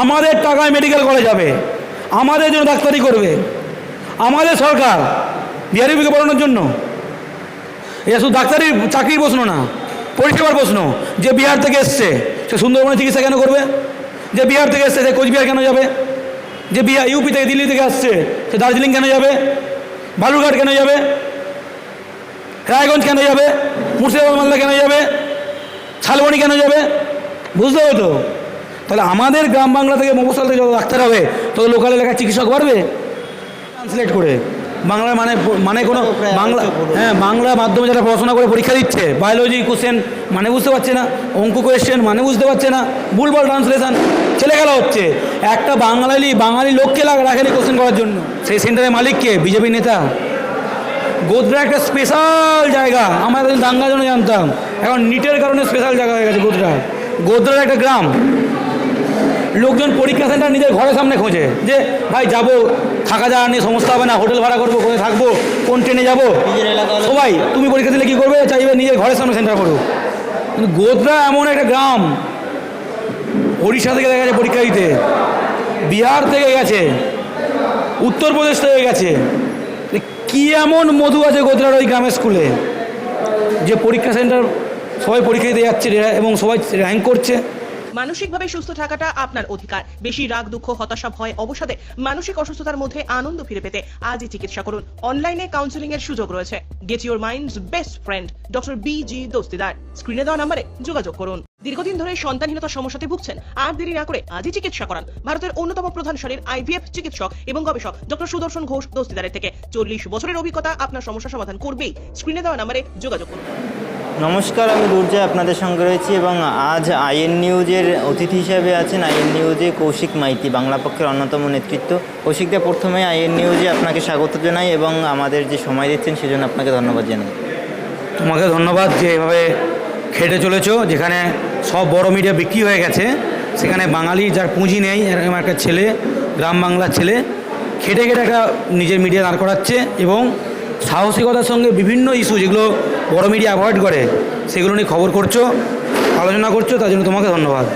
আমাদের টাকায় medical college যাবে। আমাদের জন্য ডাক্তারি করবে। আমাদের সরকার বিহারিবিকে পড়ানোর জন্য। এটা শুধু ডাক্তারি চাকরির প্রশ্ন না, পরিষেবার প্রশ্ন। যে বিহার থেকে এসছে, সে সুন্দরবনে চিকিৎসা কেন করবে? যে বিহার থেকে এসছে, সে কোচবিহার কেন যাবে? যে বিহার, ইউপি থেকে দিল্লি থেকে আসছে, সে দার্জিলিং কেন যাবে? বালুরঘাট কেন যাবে? রায়গঞ্জ কেন যাবে? মুর্শিদাবাদ, মালদা কেন যাবে? শালবনি কেন যাবে? বুঝতে হবে তো? তাহলে আমাদের গ্রাম বাংলা থেকে মফসল থেকে যত ডাক্তার হবে, তত লোকাল এলাকার চিকিৎসক বাড়বে? ট্রান্সলেট করে। বাংলা মানে মানে কোনো বাংলা হ্যাঁ বাংলা মাধ্যমে যারা পড়াশোনা করে পরীক্ষা দিচ্ছে বায়োলজি কোশ্চেন মানে বুঝতে পারছে না, অঙ্ক কোয়েশ্চেন মানে বুঝতে পারছে না ভুলভাল ট্রান্সলেশন ছেলে খেলা হচ্ছে। একটা বাঙালি বাঙালি লোককে রাখেনি কোশ্চেন করার জন্য। সেই সেন্টারের মালিককে বিজেপি নেতা। গোদরা একটা স্পেশাল জায়গা, আমরা দাঙ্গার জন্য জানতাম। এখন নিটের কারণে স্পেশাল জায়গা হয়ে গেছে গোদরা গোদরার একটা গ্রাম। লোকজন পরীক্ষা সেন্টার নিজের ঘরের সামনে খোঁজে যে ভাই যাব। থাকা যাওয়া নিয়ে সমস্যা হবে না হোটেল ভাড়া করব কোথায় থাকব কোন ট্রেনে যাব? সবাই তুমি পরীক্ষা দিলে কী করবে? চাইবে নিজের ঘরের সামনে সেন্টার করো। কিন্তু গোদরা এমন একটা গ্রাম ওড়িশা থেকে দেখা গেছে পরীক্ষা দিতে। বিহার থেকে গেছে উত্তরপ্রদেশ থেকে গেছে। কি এমন মধু আছে গোদরার ওই গ্রামের স্কুলে যে পরীক্ষা সেন্টার সবাই পরীক্ষা দিতে যাচ্ছে এবং সবাই র্যাঙ্ক করছে। মানসিকভাবে সুস্থ থাকাটা আপনার অধিকার। বেশি রাগ, দুঃখ, হতাশা, ভয়, অবসাদে মানসিক অসুস্থতার মধ্যে আনন্দ ফিরে পেতে আজই চিকিৎসা করুন। অনলাইনে কাউন্সিলিং এর সুযোগ রয়েছে। Get your mind's best friend doctor B G Dastidar স্ক্রিনে দেওয়া নম্বরে যোগাযোগ করুন। দীর্ঘদিন ধরে সন্তানহীনতার সমস্যাতে ভুগছেন, আর দেরি না করে আজই চিকিৎসা করান। ভারতের অন্যতম প্রধান সারির আইভিএফ চিকিৎসক এবং গবেষক ডক্টর সুদর্শন ঘোষ দোস্তিদারের থেকে। চল্লিশ বছরের অভিজ্ঞতা আপনার সমস্যা সমাধান করবেই। স্ক্রিনে দেওয়া নম্বরে যোগাযোগ করুন। নমস্কার, আমি দুর্জয় আপনাদের সঙ্গে রয়েছি এবং আজ আইএন নিউজের অতিথি হিসেবে আছেন আইএন নিউজে কৌশিক মাইতি, বাংলা পক্ষের অন্যতম নেতৃত্ব। কৌশিকদা প্রথমে আইএন নিউজে আপনাকে স্বাগত জানাই এবং আমাদের যে সময় দিচ্ছেন সেজন্য আপনাকে ধন্যবাদ জানাই। তোমাকে ধন্যবাদ যে এভাবে খেটে চলেছো, যেখানে সব বড় মিডিয়া বিক্রি হয়ে গেছে। সেখানে বাঙালি যার পুঁজি নেই, এরকম একটা ছেলে, গ্রাম বাংলার ছেলে, খেটে খেটে একটা নিজের মিডিয়া দাঁড় করাচ্ছে এবং সাহসিকতার সঙ্গে বিভিন্ন ইস্যু যেগুলো বড় মিডিয়া অ্যাভয়েড করে সেগুলো নিয়ে খবর করছ আলোচনা করছ তার জন্য তোমাকে ধন্যবাদ।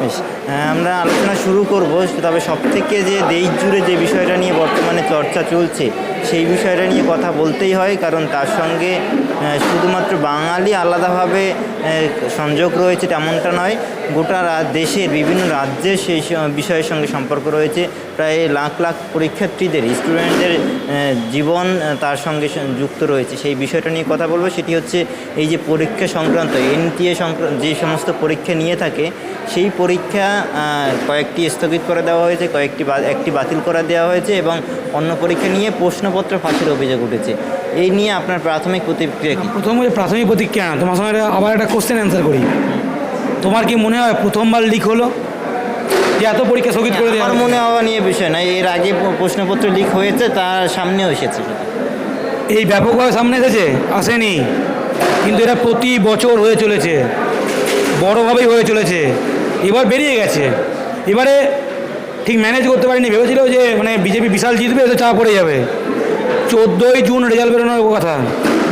বেশ হ্যাঁ, আমরা আলোচনা শুরু করব তবে সবথেকে যে দেশ জুড়ে যে বিষয়টা নিয়ে বর্তমানে চর্চা চলছে সেই বিষয়টা নিয়ে কথা বলতেই হয়, কারণ তার সঙ্গে শুধুমাত্র বাঙালি আলাদাভাবে সংযোগ রয়েছে তেমনটা নয়। গোটা দেশের বিভিন্ন রাজ্যের সেই বিষয়ের সঙ্গে সম্পর্ক রয়েছে। প্রায় লাখ লাখ পরীক্ষার্থীদের, স্টুডেন্টদের জীবন তার সঙ্গে যুক্ত রয়েছে। সেই বিষয়টা নিয়ে কথা বলব, সেটি হচ্ছে এই যে পরীক্ষা সংক্রান্ত, এনটিএ সংক্রান্ত যে সমস্ত পরীক্ষা নিয়ে থাকে, সেই পরীক্ষা কয়েকটি স্থগিত করে দেওয়া হয়েছে, কয়েকটি একটি বাতিল করে দেওয়া হয়েছে এবং অন্য পরীক্ষা নিয়ে প্রশ্নপত্র ফাঁসির অভিযোগ উঠেছে। এই নিয়ে আপনার প্রাথমিক প্রতিক্রিয়া কী? প্রথম প্রাথমিক প্রতিক্রিয়া না তোমার সঙ্গে আবার একটা কোশ্চেন অ্যান্সার করি। তোমার কি মনে হয় প্রথমবার লিক হলো? যে এত পরীক্ষা স্থগিত করে দেওয়া আমার মনে হওয়া নিয়ে বিষয় নয় এর আগে প্রশ্নপত্র লিক হয়েছে তার সামনেও এসেছে। এই ব্যাপকভাবে সামনে এসেছে? আসেনি। কিন্তু এটা প্রতি বছর হয়ে চলেছে। বড়োভাবেই হয়ে চলেছে। এবার বেরিয়ে গেছে। এবারে ঠিক ম্যানেজ করতে পারিনি ভেবেছিল যে মানে বিজেপি বিশাল জিতবে তো চাপ পড়ে যাবে। চোদ্দোই জুন রেজাল্ট বেরোনোর কথা।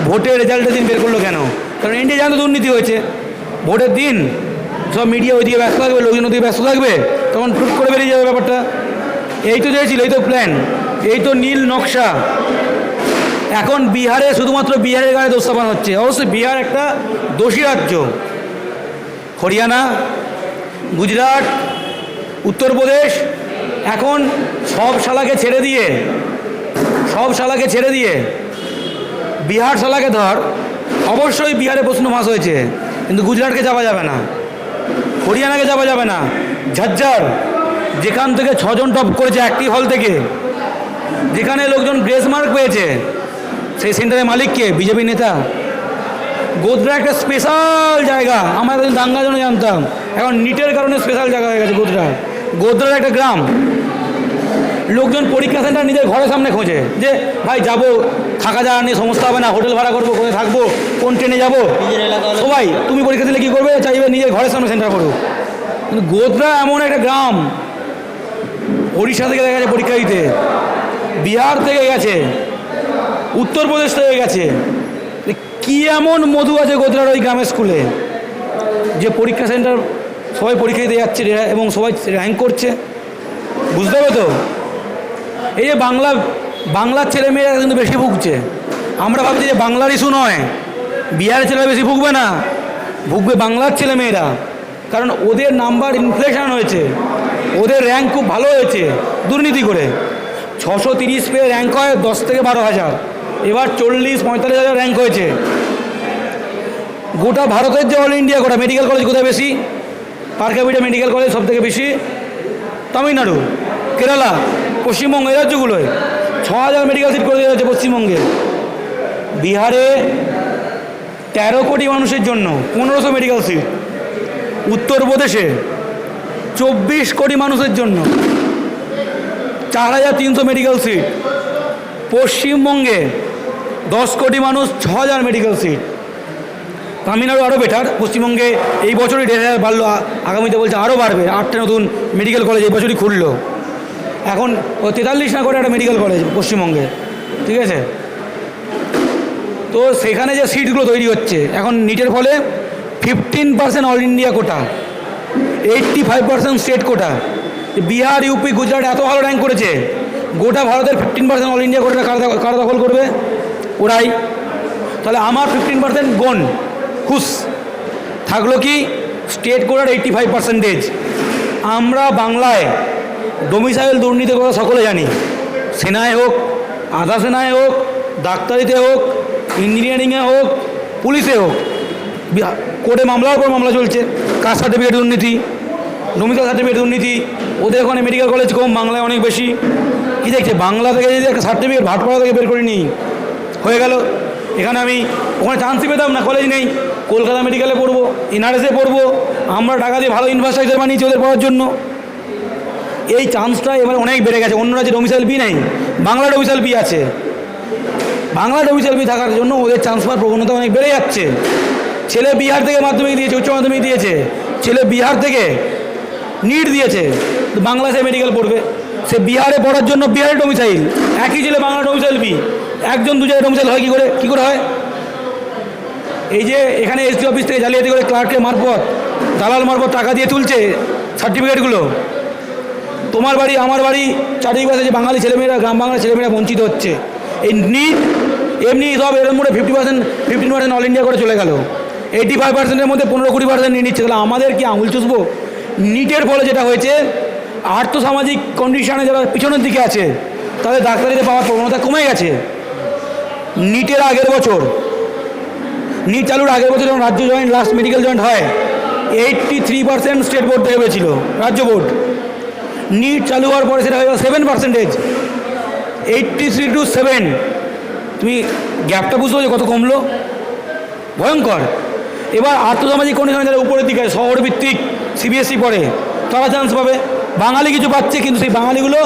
ভোটের রেজাল্টের দিন বের করল কেন? কারণ ইন্ডিয়া জানো দুর্নীতি হয়েছে। ভোটের দিন সব মিডিয়া ওইদিকে ব্যস্ত থাকবে, লোকজন ওদিকে ব্যস্ত থাকবে, তখন টুক করে বেরিয়ে যাবে ব্যাপারটা। এই তো চেয়েছিল এই তো প্ল্যান এই তো নীল নকশা। এখন বিহারে শুধুমাত্র বিহারের গায়ে দোষ চাপানো হচ্ছে। অবশ্যই বিহার একটা দোষী রাজ্য। হরিয়ানা, গুজরাট, উত্তরপ্রদেশ, এখন সব শালাকে ছেড়ে দিয়ে সব শালাকে ছেড়ে দিয়ে। বিহার শালাকে ধর। অবশ্যই বিহারে প্রশ্ন ফাঁস হয়েছে, কিন্তু গুজরাটকে যাওয়া যাবে না। হরিয়ানাকে যাওয়া যাবে না। ঝজ্জার যেখান থেকে ছজন টপ করেছে একটি হল থেকে, যেখানে লোকজন গ্রেস মার্ক পেয়েছে, সেই সেন্টারের মালিককে, বিজেপি নেতা। গোদরা একটা স্পেশাল জায়গা, আমরা দাঙ্গার জন্য জানতাম। এখন নিটের কারণে স্পেশাল জায়গা হয়ে গেছে গোদরা গোদরার একটা গ্রাম। লোকজন পরীক্ষা সেন্টার নিজের ঘরের সামনে খোঁজে যে ভাই যাব। থাকা যাওয়া নিয়ে সমস্যা হবে না হোটেল ভাড়া করব কোথায় থাকব কোন ট্রেনে যাব? সবাই তুমি পরীক্ষা দিলে কী করবে? চাইবে নিজের ঘরের সামনে সেন্টার করো কিন্তু গোদরা এমন একটা গ্রাম ওড়িশা থেকে দেখা গেছে পরীক্ষা দিতে বিহার থেকে গেছে উত্তরপ্রদেশ থেকে গেছে। কি এমন মধু আছে গোদরার ওই গ্রামের স্কুলে যে পরীক্ষা সেন্টার সবাই পরীক্ষা দিতে যাচ্ছে এবং সবাই র্যাঙ্ক করছে? বুঝতে হবে তো? এই যে বাংলা, বাংলার ছেলে মেয়েরা কিন্তু বেশি ভুগছে। আমরা ভাবছি যে বাংলার ইস্যু নয়, বিহারের ছেলেরা বেশি ভুগবে না, ভুগবে বাংলার ছেলে মেয়েরা কারণ ওদের নাম্বার ইনফ্লেশন হয়েছে, ওদের র্যাঙ্ক খুব ভালো হয়েছে, দুর্নীতি করে। ছশো তিরিশ পেয়ে র্যাঙ্ক হয় দশ থেকে বারো হাজার, এবার চল্লিশ, পঁয়তাল্লিশ হাজার র্যাঙ্ক হয়েছে। গোটা ভারতের যে অল ইন্ডিয়া গোটা মেডিকেল কলেজ কোথায় বেশি? পার ক্যাপিটা মেডিকেল কলেজ সব থেকে বেশি, তামিলনাড়ু, কেরালা। পশ্চিমবঙ্গ এই রাজ্যগুলোয় ছ হাজার মেডিকেল সিট করে দেওয়া হচ্ছে পশ্চিমবঙ্গে। বিহারে তেরো কোটি মানুষের জন্য পনেরোশো মেডিকেল সিট উত্তরপ্রদেশে চব্বিশ কোটি মানুষের জন্য চার হাজার তিনশো মেডিকেল সিট পশ্চিমবঙ্গে দশ কোটি মানুষ ছ হাজার মেডিকেল সিট তামিলনাড়ু আরও বেটার পশ্চিমবঙ্গে এই বছরই দেড় হাজার বাড়লো, আগামীতে বলছে আরও বাড়বে। আটটা নতুন মেডিকেল কলেজ এই বছরই খুললো। এখন ও তেতাল্লিশ না একটা মেডিকেল কলেজ পশ্চিমবঙ্গে, ঠিক আছে? তো সেখানে যে সিটগুলো তৈরি হচ্ছে, এখন নিটের ফলে fifteen percent all India quota eighty five percent state quota Bihar UP Gujarat এত ভালো র্যাঙ্ক করেছে, গোটা ভারতের fifteen percent all India quota কারা দখ- কারা দখল করবে? ওরাই। তাহলে আমার ফিফটিন পার্সেন্ট গন হুস। থাকল কি স্টেট কোটার এইট্টি ফাইভ পার্সেন্টেজ আমরা বাংলায় ডোমিসাইল দুর্নীতির কথা সকলে জানি। সেনায় হোক, আধা সেনায় হোক, ডাক্তারিতে হোক, ইঞ্জিনিয়ারিংয়ে হোক, পুলিশে হোক কোর্টে মামলার পর মামলা চলছে। কাস্ট সার্টিফিকেট দুর্নীতি ডোমিসাইল সার্টিফিকেট দুর্নীতি, ওদের ওখানে মেডিকেল কলেজ কম, বাংলায় অনেক বেশি। কী দেখছে? বাংলা থেকে যদি একটা সার্টিফিকেট ভাটপাড়া থেকে বের করে নিই হয়ে গেল। এখানে আমি ওখানে চান্সই পেতাম না কলেজ নেই। কলকাতা মেডিকেলে পড়ব এনআরএসে পড়ব। আমরা টাকা দিয়ে ভালো ইনফ্রাস্ট্রাকচার বানিয়েছি ওদের পড়ার জন্য। এই চান্সটা এবার অনেক বেড়ে গেছে। অন্য রাজ্যে ডোমিসাইল বি নেই। বাংলা ডোমিসাইল বি আছে। বাংলা ডোমিসাইল বি থাকার জন্য ওদের চান্স পাওয়ার প্রবণতা অনেক বেড়ে যাচ্ছে। ছেলে বিহার থেকে মাধ্যমিক দিয়েছে, উচ্চ মাধ্যমিক দিয়েছে। ছেলে বিহার থেকে নিট দিয়েছে। তো বাংলাদেশে মেডিকেল পড়বে। সে বিহারে পড়ার জন্য বিহারে ডোমিসাইল একই ছেলে বাংলা ডোমিসাইল বি একজন দু জায়গায় ডোমিসাইল হয়, কী করে? কী করে হয়? এই যে এখানে এসডি অফিস থেকে জালিয়াতি করে ক্লার্কের মারফত, দালাল মারফত টাকা দিয়ে তুলছে সার্টিফিকেটগুলো তোমার বাড়ি, আমার বাড়ি চারিপাশে যে বাঙালি ছেলেমেয়েরা, গ্রাম বাংলার ছেলেমেয়েরা বঞ্চিত হচ্ছে। এই নিট, এমনি সব এর মধ্যে fifty percent fifteen percent all India করে চলে গেল। এইটি ফাইভ পার্সেন্টের মধ্যে পনেরো কুড়ি পার্সেন্ট নিয়ে নিচ্ছে। তাহলে আমাদের কি আঙুল চুষবো? নিটের ফলে যেটা হয়েছে, আর্থসামাজিক কন্ডিশনে যারা পিছনের দিকে আছে, তাদের ডাক্তারিতে পাওয়ার প্রবণতা কমে গেছে। নিটের আগের বছর, নিট চালুর আগের বছর যখন রাজ্য জয়েন্ট লাস্ট মেডিকেল জয়েন্ট হয় eighty three percent state board থেকে রাজ্য বোর্ড নিট চালু হওয়ার পরে সেটা হয়ে গেল seven percentage eighty three two seven তুমি গ্যাপটা বুঝতে পারছ কত কমলো? ভয়ঙ্কর। এবার আর্থসামাজিক কন্ডিশনে যারা উপরের দিকে শহর ভিত্তিক সিবিএসসি পড়ে, তারা চান্স পাবে। বাঙালি কিছু পাচ্ছে, কিন্তু সেই বাঙালিগুলো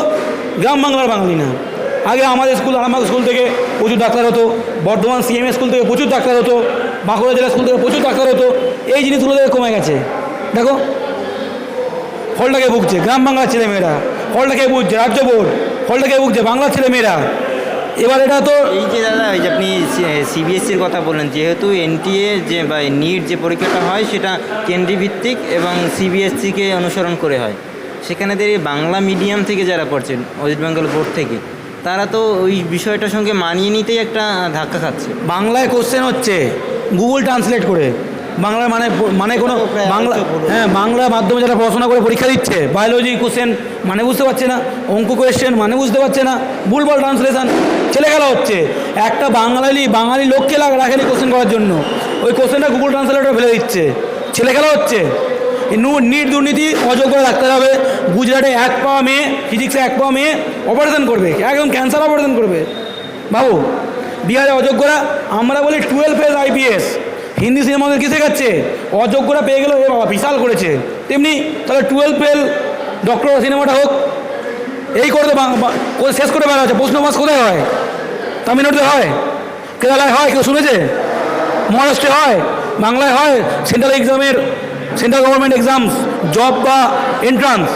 গ্রাম বাংলার বাঙালি না। আগে আমাদের স্কুল আমাদের স্কুল থেকে প্রচুর ডাক্তার হতো, বর্ধমান সিএমএস স্কুল থেকে প্রচুর ডাক্তার হতো, বাঁকুড়া জেলা স্কুল থেকে প্রচুর ডাক্তার হতো, এই জিনিসগুলো কমে গেছে। দেখো ফলটাকে ভুগছে গ্রাম বাংলার ছেলেমেয়েরা। ফলটাকে বুঝছে রাজ্য বোর্ড ফলটাকে ভুগছে বাংলার ছেলেমেয়েরা। এবার এটা তো এই যে দাদা এই যে আপনি সিবিএসসির কথা বললেন যেহেতু এনটিএ যে বা নিট যে পরীক্ষাটা হয় সেটা কেন্দ্রীভিত্তিক এবং সিবিএসসিকে অনুসরণ করে হয়। সেখানে বাংলা মিডিয়াম থেকে যারা পড়ছেন ওয়েস্ট বেঙ্গল বোর্ড থেকে তারা তো ওই বিষয়টার সঙ্গে মানিয়ে নিতেই একটা ধাক্কা খাচ্ছে। বাংলায় কোশ্চেন হচ্ছে গুগল ট্রান্সলেট করে। বাংলা মানে মানে কোনো বাংলা হ্যাঁ বাংলা মাধ্যমে যারা পড়াশোনা করে পরীক্ষা দিচ্ছে বায়োলজি কোশ্চেন মানে বুঝতে পারছে না অঙ্ক কোয়েশ্চেন মানে বুঝতে পারছে না ভুলভাল ট্রান্সলেশন ছেলে খেলা হচ্ছে। একটা বাঙালি বাঙালি লোককে লাগ- রাখেনি কোশ্চেন করার জন্য। ওই কোশ্চেনটা গুগল ট্রান্সলেটর ফেলে দিচ্ছে। ছেলে খেলা হচ্ছে। নিট দুর্নীতি অযোগ্য রাখতে হবে। গুজরাটে এক পাওয়া মেয়ে ফিজিক্সে এক পাওয়া মেয়ে অপারেশন করবে। একদম ক্যান্সার অপারেশন করবে। বাবু বিহারে অযোগ্যরা আমরা বলি twelve fail IPS Hindi cinema আমাদের কী শেখাচ্ছে? অযোগ্যরা পেয়ে গেল এ বাবা বিশাল করেছে। তেমনি তাহলে টুয়েলভ ফেল ডক্টর সিনেমাটা হোক, এই করে শেষ করে বেড়া হচ্ছে প্রশ্ন মাস কোথায় হয়? তামিলনাড়ুতে হয়? কেরালায় হয়? কেউ শুনেছে? মহারাষ্ট্রে হয়? বাংলায় হয়? সেন্ট্রাল এক্সামের সেন্ট্রাল গভর্নমেন্ট এক্সামস জব বা এন্ট্রান্স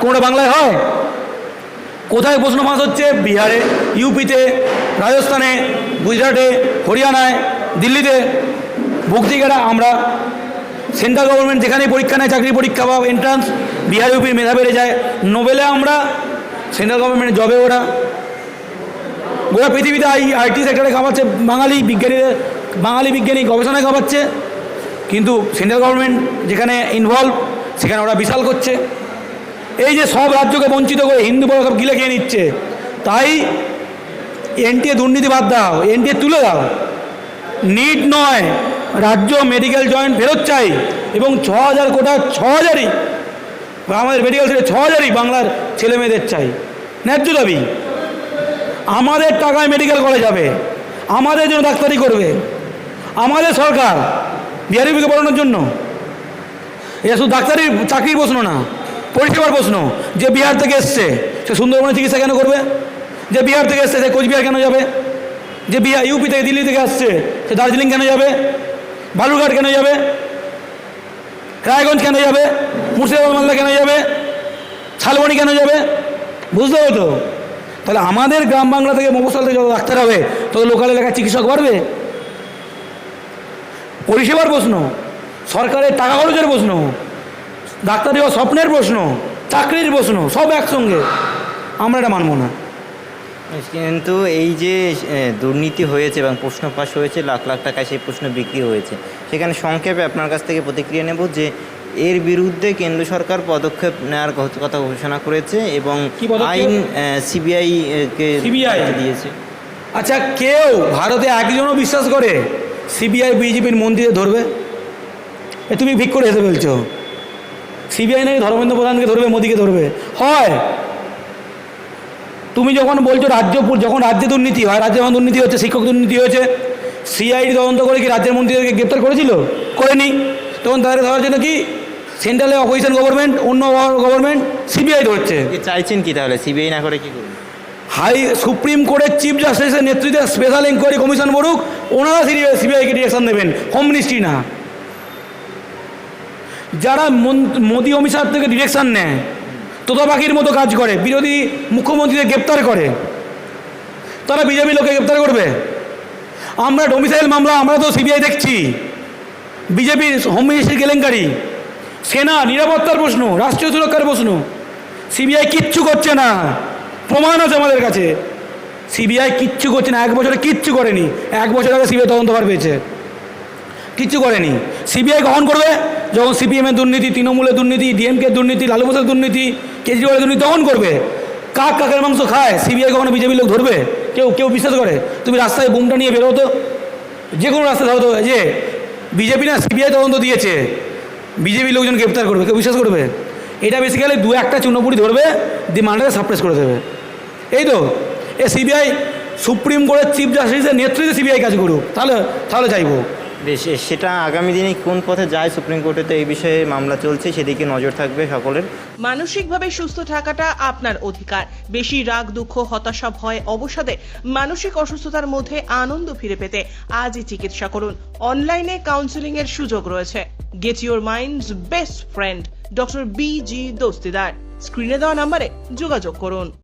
কোনোটা বাংলায় হয়? কোথায় প্রশ্ন ফাঁস হচ্ছে? বিহারে ইউপিতে রাজস্থানে, গুজরাটে, হরিয়ানায়, দিল্লিতে। ভুক্তি গেরা আমরা সেন্ট্রাল গভর্নমেন্ট যেখানে পরীক্ষা নেয়, চাকরি পরীক্ষা বা এন্ট্রান্স বিহার ইউপির মেধা বেড়ে যায়। নোবেলে আমরা সেন্ট্রাল গভর্নমেন্টের জবে ওরা। গোটা পৃথিবীতে আই আইটি সেক্টরে খাওয়াচ্ছে, বাঙালি বিজ্ঞানীদের, বাঙালি বিজ্ঞানী গবেষণায় খাওয়াচ্ছে। কিন্তু সেন্ট্রাল গভর্নমেন্ট যেখানে ইনভলভ সেখানে ওরা বিশাল করছে। এই যে সব রাজ্যকে বঞ্চিত করে হিন্দু বড় সব গিলে খেয়ে নিচ্ছে, তাই এনটিএ দুর্নীতি বাদ দাও, এনটিএ তুলে দাও। নিট নয়। রাজ্য মেডিকেল জয়েন্ট ফেরত চাই এবং ছ হাজার কোটা ছ হাজারই আমাদের মেডিকেল থেকে ছ হাজারই বাংলার ছেলে মেয়েদের চাই। ন্যায্য দাবি, আমাদের টাকায় মেডিকেল কলেজ হবে আমাদের জন্য ডাক্তারি করবে, আমাদের সরকার বিহারিবিকে পড়ানোর জন্য। এটা শুধু ডাক্তারি, চাকরির প্রশ্ন না, পরিষেবার প্রশ্ন, যে বিহার থেকে এসছে, সে সুন্দরবনে চিকিৎসা কেন করবে? যে বিহার থেকে এসছে, সে কোচবিহার কেন যাবে? যে বিহার ইউপি থেকে দিল্লি থেকে আসছে, সে দার্জিলিং কেন যাবে? বালুরঘাট কেন যাবে? রায়গঞ্জ কেন যাবে? মুর্শিদাবাদ, মালদা কেন যাবে? শালবনি কেন যাবে? বুঝতে হবে তো? তাহলে আমাদের গ্রাম বাংলা থেকে মফসল থেকে যত ডাক্তার হবে, তত লোকাল এলাকার চিকিৎসক বাড়বে? পরিষেবার প্রশ্ন, সরকারের টাকা খরচের প্রশ্ন, ডাক্তার হওয়া স্বপ্নের প্রশ্ন, চাকরির প্রশ্ন, সব একসঙ্গে। আমরা এটা মানব না। কিন্তু এই যে দুর্নীতি হয়েছে এবং প্রশ্ন পাশ হয়েছে লাখ লাখ টাকায় সেই প্রশ্ন বিক্রি হয়েছে সেখানে সংক্ষেপে আপনার কাছ থেকে প্রতিক্রিয়া নেব যে এর বিরুদ্ধে কেন্দ্র সরকার পদক্ষেপ নেওয়ার কথা- ঘোষণা করেছে এবং কি আইন সিবিআই কে CBI? দিয়েছে। আচ্ছা কেউ ভারতে একজনও বিশ্বাস করে সিবিআই বিজেপির মন্দিরে ধরবে? এ তুমি ভিক করে হেসে ফেলছো। সিবিআই নাকি ধর্মেন্দ্র প্রধানকে ধরবে মোদীকে ধরবে? হয়। তুমি যখন বলছো রাজ্য যখন রাজ্যে দুর্নীতি হয় রাজ্যে যখন দুর্নীতি হচ্ছে শিক্ষক দুর্নীতি হয়েছে সিআইডি তদন্ত করে কি রাজ্যের মন্ত্রীদেরকে গ্রেপ্তার করেছিল? করেনি। তখন তাদের ধরার জন্য কি? সেন্ট্রালে অপোজিশন গভর্নমেন্ট অন্য গভর্নমেন্ট সিবিআই ধরছে। কি চাইছেন কি তাহলে? সিবিআই না করে কি করবেন? হাই সুপ্রিম কোর্টের চিফ জাস্টিসের নেতৃত্বে স্পেশাল ইনকোয়ারি কমিশন বলুক ওনারা সিবিআইকে ডিরেকশন দেবেন। হোম মিনিস্ট্রি না। যারা মোদি অমিত শাহ থেকে ডিরেকশন নেয় তোতা পাখির মতো কাজ করে, বিরোধী মুখ্যমন্ত্রীদের গ্রেপ্তার করে। তারা বিজেপি লোকে গ্রেপ্তার করবে। আমরা ডোমিসাইল মামলা, আমরা তো সিবিআই দেখছি। বিজেপি হোম মিনিস্ট্রি কেলেঙ্কারি। সেনা, নিরাপত্তার প্রশ্ন, রাষ্ট্রীয় সুরক্ষার প্রশ্ন। সিবিআই কিচ্ছু করছে না। প্রমাণ আছে আমাদের কাছে। সিবিআই কিচ্ছু করছে না। এক বছরে কিচ্ছু করেনি। এক বছর আগে সিবিআই তদন্তভার পেয়েছে। কিচ্ছু করেনি। সিবিআই গ্রহণ করবে? যখন সিপিএমের দুর্নীতি, তৃণমূলের দুর্নীতি ডিএমকে দুর্নীতি, লালু প্রসাদ দুর্নীতি, কেজরিওয়ালের দুর্নীতি তখন করবে, কাক কাকের মাংস খায়, সিবিআই কখনো বিজেপি লোক ধরবে? কেউ কেউ বিশ্বাস করে? তুমি রাস্তায় বুমটা নিয়ে বেরো তো। যে কোনো রাস্তায় ধরো তো যে বিজেপি না সিবিআই তদন্ত দিয়েছে, বিজেপি লোকজন গ্রেপ্তার করবে, কেউ বিশ্বাস করবে? এটা বেসিক্যালি দু একটা চুনোপুরি ধরবে, দিয়ে মানটাকে সাপ্রেস করে দেবে। এই তো, এ সিবিআই সুপ্রিম কোর্টের চিফ জাস্টিসের নেতৃত্বে সিবিআই কাজ করুক, তাহলে তাহলে চাইব সেটা আগামী দিনে কোন পথে যায় সুপ্রিম কোর্টে তো এই বিষয়ে মামলা চলছে, সেদিকে নজর থাকবে সকলের। মানসিকভাবে সুস্থ থাকাটা আপনার অধিকার। বেশি রাগ, দুঃখ, হতাশা, ভয়, অবসাদে মানসিক অসুস্থতার মধ্যে আনন্দ ফিরে পেতে আজই চিকিৎসা করুন। অনলাইনে কাউন্সিলিং এর সুযোগ রয়েছে। Get your mind's best friend doctor B G Dastidar স্ক্রিনে দেওয়া নম্বরে যোগাযোগ করুন।